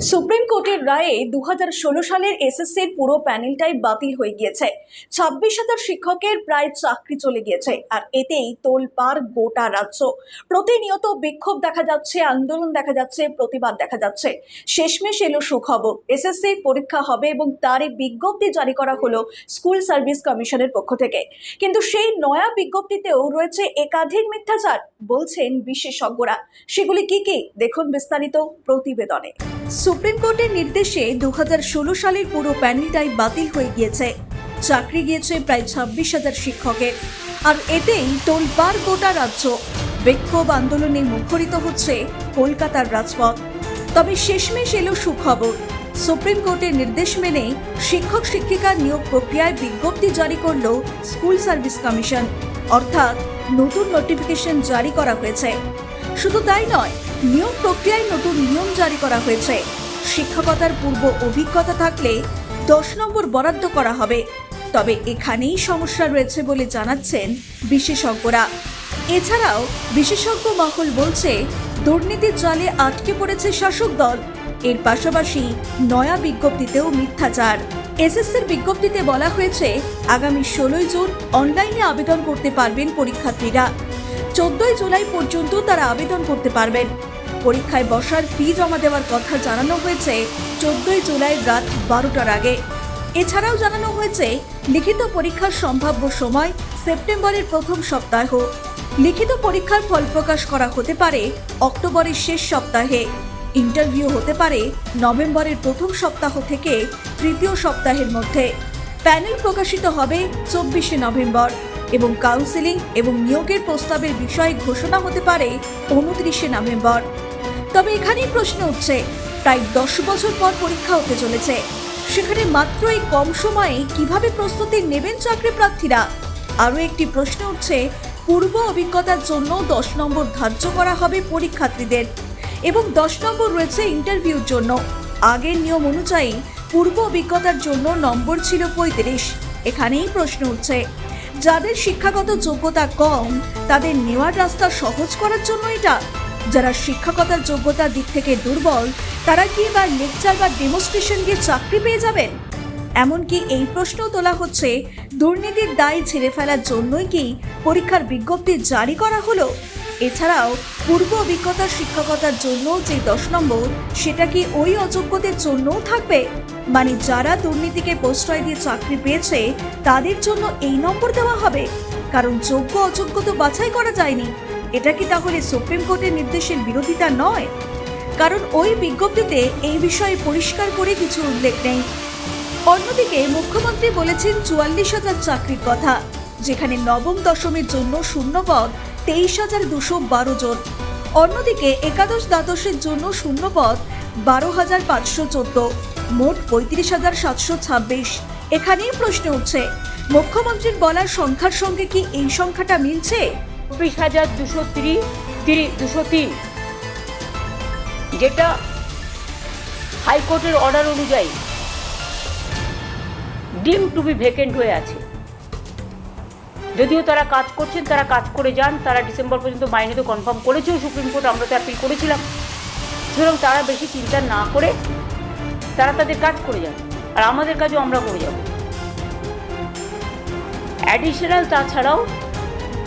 Supreme কোর্টের রায়ে দু হাজার ষোলো সালের এসএসসির পুরো প্যানেলটাই বাতিল হয়ে গিয়েছে। ছাব্বিশ হাজার শিক্ষকের প্রায় চাকরি চলে গিয়েছে, আর এতেই তোলপাড় গোটা রাজ্য। প্রতিনিয়ত বিক্ষোভ দেখা যাচ্ছে, আন্দোলন দেখা যাচ্ছে, প্রতিবাদ দেখা যাচ্ছে। শেষমেশ এলো সুখবর এসএসসির পরীক্ষা হবে এবং তারই বিজ্ঞপ্তি জারি করা হলো স্কুল সার্ভিস কমিশনের পক্ষ থেকে। কিন্তু সেই নয়া বিজ্ঞপ্তিতেও রয়েছে একাধিক মিথ্যাচার, বলছেন বিশেষজ্ঞরা। সেগুলি কি কি? দেখুন বিস্তারিত প্রতিবেদনে। সুপ্রিম কোর্টের নির্দেশে দু হাজার ষোলো সালের পুরো প্যানেলটাই বাতিল হয়ে গিয়েছে। চাকরি গিয়েছে প্রায় ছাব্বিশ হাজার শিক্ষকের। আর এতেই তোলপাড় গোটা রাজ্য। বিক্ষোভ আন্দোলনে মুখরিত হচ্ছে কলকাতার রাজপথ। তবে শেষমেশ এলো সুখবর। সুপ্রিম কোর্টের নির্দেশ মেনে শিক্ষক শিক্ষিকার নিয়োগ প্রক্রিয়ায় বিজ্ঞপ্তি জারি করল স্কুল সার্ভিস কমিশন। অর্থাৎ নতুন নোটিফিকেশন জারি করা হয়েছে। শুধু তাই নয়, নিয়োগ প্রক্রিয়ায় নতুন নিয়ম জারি করা হয়েছে। শিক্ষকতার পূর্ব অভিজ্ঞতা থাকলে দশ নম্বর বরাদ্দ করা হবে। তবে এখানেই সমস্যা রয়েছে বলে জানাচ্ছেন বিশেষজ্ঞরা। এছাড়াও বিশেষজ্ঞ মহল বলছে, দুর্নীতির জালে আটকে পড়েছে শাসক দল। এর পাশাপাশি নয়া বিজ্ঞপ্তিতেও মিথ্যাচার। এসএসসির বিজ্ঞপ্তিতে বলা হয়েছে, আগামী ষোলোই জুন অনলাইনে আবেদন করতে পারবেন পরীক্ষার্থীরা। চোদ্দই জুলাই পর্যন্ত তারা আবেদন করতে পারবেন। পরীক্ষায় বসার ফি জমা দেওয়ার কথা জানানো হয়েছে চোদ্দই জুলাই রাত বারোটার আগে। এছাড়াও জানানো হয়েছে, লিখিত পরীক্ষার সম্ভাব্য সময় সেপ্টেম্বরের প্রথম সপ্তাহ। লিখিত পরীক্ষার ফল প্রকাশ করা হতে পারে অক্টোবরের শেষ সপ্তাহে। ইন্টারভিউ হতে পারে নভেম্বরের প্রথম সপ্তাহ থেকে তৃতীয় সপ্তাহের মধ্যে। প্যানেল প্রকাশিত হবে চব্বিশে নভেম্বর এবং কাউন্সিলিং এবং নিয়োগের প্রস্তাবের বিষয়ে ঘোষণা হতে পারে উনত্রিশে নভেম্বর। তবে এখানেই প্রশ্ন উঠছে। প্রায় দশ বছর পর পরীক্ষা হতে চলেছে। সেখানে মাত্র এই কম সময়ে কীভাবে প্রস্তুতি নেবেন চাকরি প্রার্থীরা? আরও একটি প্রশ্ন উঠছে, পূর্ব অভিজ্ঞতার জন্য দশ নম্বর ধার্য করা হবে পরীক্ষার্থীদের এবং দশ নম্বর রয়েছে ইন্টারভিউর জন্য। আগের নিয়ম অনুযায়ী পূর্ব অভিজ্ঞতার জন্য নম্বর ছিল পঁয়ত্রিশ। এখানেই প্রশ্ন উঠছে, যাদের শিক্ষাগত যোগ্যতা কম, তাদের নেওয়ার রাস্তা সহজ করার জন্য এটা? যারা শিক্ষকতার যোগ্যতার দিক থেকে দুর্বল, তারা কি এবার লেকচার বা ডেমনস্ট্রেশন দিয়ে চাকরি পেয়ে যাবেন? এমনকি এই প্রশ্ন তোলা হচ্ছে, দুর্নীতির দায় ঝেড়ে ফেলার জন্যই কি পরীক্ষার বিজ্ঞপ্তি জারি করা হলো? এছাড়াও, পূর্ব অভিজ্ঞতার শিক্ষকতার জন্য যে দশ নম্বর, সেটা কি ওই অযোগ্যদের জন্যও থাকবে? মানে যারা দুর্নীতিকে প্রশ্রয় দিয়ে চাকরি পেয়েছে, তাদের জন্য এই নম্বর দেওয়া হবে। কারণ যোগ্য অযোগ্য তো বাছাই করা যায়নি। এটা কি তাহলে সুপ্রিম কোর্টের নির্দেশের বিরোধিতা নয়? কারণ ওই বিজ্ঞপ্তিতে এই বিষয়ে পরিষ্কার করে কিছু উল্লেখ নেই। অন্যদিকে মুখ্যমন্ত্রী বলেছেন চুয়াল্লিশ হাজার চাকরির কথা, যেখানে নবম দশমের জন্য শূন্যপদ তেইশ হাজার দুশো বারো জন। অন্যদিকে একাদশ দ্বাদশের জন্য শূন্যপদ বারো হাজার পাঁচশো চোদ্দ, মোট পঁয়ত্রিশ হাজার সাতশো ছাব্বিশ। এখানেই প্রশ্ন উঠছে, মুখ্যমন্ত্রীর বলার সংখ্যার সঙ্গে কি এই সংখ্যাটা মিলছে? চব্বিশ হাজার দুশো দুশো তিন যেটা হাইকোর্টের অর্ডার অনুযায়ী ডিম টু বি ভেকেন্ট হয়ে আছে। যদিও তারা কাজ করছেন, তারা কাজ করে যান, তারা ডিসেম্বর পর্যন্ত মাইনে তো কনফার্ম করেছেও, সুপ্রিম কোর্ট আমরা তো অ্যাপিল করেছিলাম। সুতরাং তারা বেশি চিন্তা না করে তারা তাদের কাজ করে যান। আর আমাদের কাজও আমরা করে যাব। অ্যাডিশনাল তাছাড়াও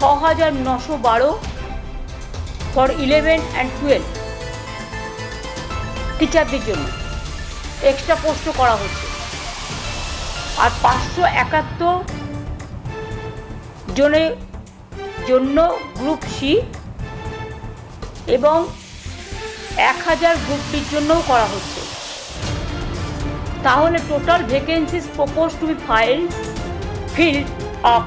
ছ হাজার নশো বারো ফর ইলেভেন অ্যান্ড টুয়েলভ টিচারদের জন্য। এক্সট্রা পোস্টও করা হচ্ছে। আর পাঁচশো একাত্তর জনের জন্য গ্রুপ সি এবং এক হাজার গ্রুপ ডির জন্যও করা হচ্ছে। তাহলে total vacancies propose to be file field of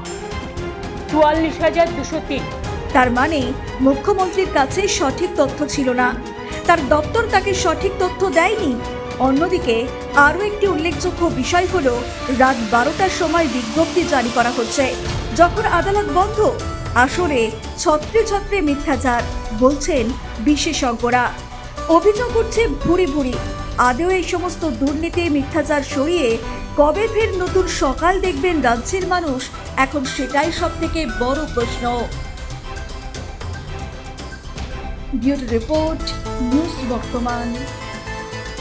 চুয়াল্লিশ হাজার দুশো তিন। তার মানে মুখ্যমন্ত্রীর কাছে সঠিক তথ্য ছিল না। তার দপ্তর তাকে সঠিক তথ্য দেয়নি। অন্যদিকে আরও একটি উল্লেখযোগ্য বিষয় হল, রাত বারোটার সময় বিজ্ঞপ্তি জারি করা হচ্ছে, যখন আদালত বন্ধ। আসরে ছত্রে ছত্রে মিথ্যাচার, বলছেন বিশেষজ্ঞরা। অভিযোগ উঠছে ভুরি ভুরি। আদেও এই সমস্ত দুর্নীতি, মিথ্যাচার সরিয়ে কবে ফের নতুন সকাল দেখবেন রাজ্যের মানুষ? এখন সেটাই সব থেকে বড় প্রশ্ন। রিপোর্ট, নিউজ বর্তমান।